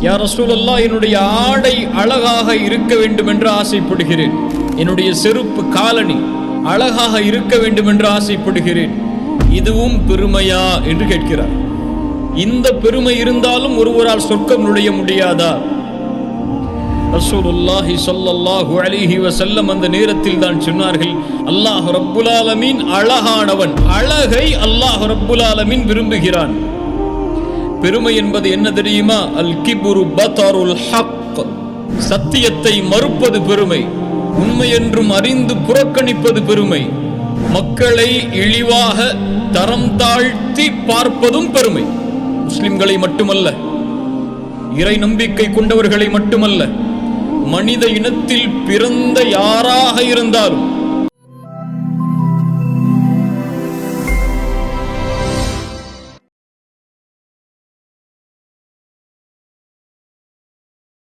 யார் ரசூலல்லா என்னுடைய ஆடை அழகாக இருக்க வேண்டும் என்று ஆசைப்படுகிறேன். என்னுடைய செருப்பு காலணி அழகாக இருக்க வேண்டும் என்று ஆசைப்படுகிறேன். இதுவும் பெருமையா என்று கேட்கிறார். இந்த பெருமை இருந்தாலும் ஒருவரால் சொர்க்கம் நுழைய முடியாதா? ரசூலுல்லாஹி சொல்லல்லாஹு அலிஹி வசல்லம் அந்த நேரத்தில் தான் சொன்னார்கள் அல்லாஹ் ரப்புல் ஆலமீன் அழகானவன். அழகை அல்லாஹ் ரப்புல் ஆலமீன் விரும்புகிறான். பெருமை என்பது என்ன தெரியுமா? அல் கிபுரு பதருல் ஹக். சத்தியத்தை மறுப்பது பெருமை உண்மை என்றும் அறிந்து புறக்கணிப்பது பெருமை மக்களை இழிவாக தரம் தாழ்த்தி பார்ப்பதும் பெருமை. முஸ்லிம்களை மட்டுமல்ல இறை நம்பிக்கை கொண்டவர்களை மட்டுமல்ல மனித இனத்தில் பிறந்த யாராக இருந்தாலும்